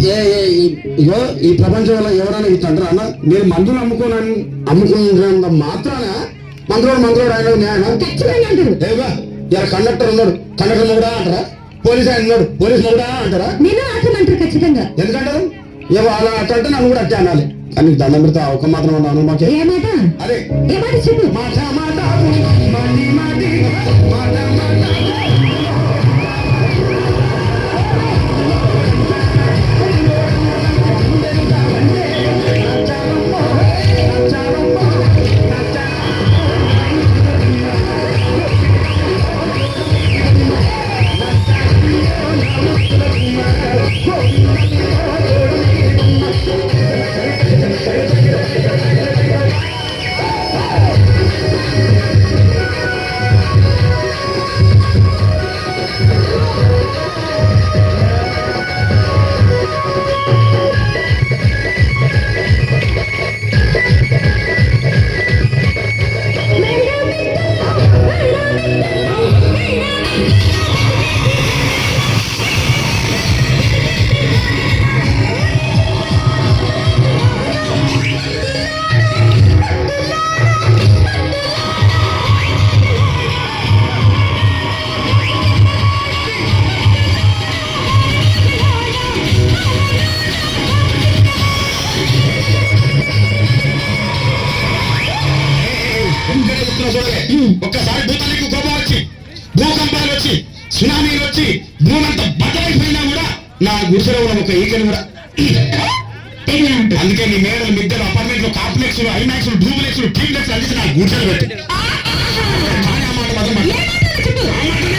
yeah, yeah. ఇగో ఈ ప్రపంచంలో ఎవరైనా అంటారా అన్న? నేను మందులు అమ్ముకోనని అమ్ముకున్నంత మాత్రాన మందులోడు మందులోడు ఆయన అంటారు. ఏవా ఇలా కండక్టర్ ఉన్నాడు. కండక్టర్ మొగుడా అంటారా? పోలీస్ ఆయన ఉన్నాడు. పోలీస్ మొగుడా అంటారా? నేను అర్థమంటారు ఖచ్చితంగా. ఎందుకంటారు? ఏవో అలా అంటే నన్ను కూడా అట్టే అనాలి. కానీ దండం పెడితే ఒక మాత్రం అన్నాను మాకే. అదే మాట? చెప్పు. మాట మాట మాట మాట. సునామీలు వచ్చి భూమి అంతా బద్దలైపోయినా కూడా నా ఉన్న ఒక ఈకలు కూడా అందుకే నీ మేడలు మిద్దెలు అపార్ట్మెంట్లో కాంప్లెక్స్ ఐమాక్స్ డూప్లెక్స్ ట్రీప్లెక్స్ అందించి నా గుడిసెలు పెట్టు. మాట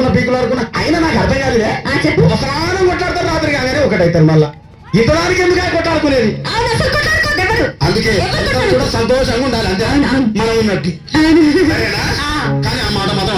చేసుకున్నా కొట్టాడుకున్నా పీకులాడుకున్నా అయినా నాకు అర్థం కాదులే. ఆ చెప్పు. ఒకసారి కొట్టాడతారు రాత్రి కాగానే ఒకటైతారు మళ్ళా. ఇతడానికి ఎందుకు ఎవరు? అందుకే కూడా సంతోషంగా ఉండాలి అంతే. మనం ఉన్నట్టు. కానీ ఆ మాట మాత్రం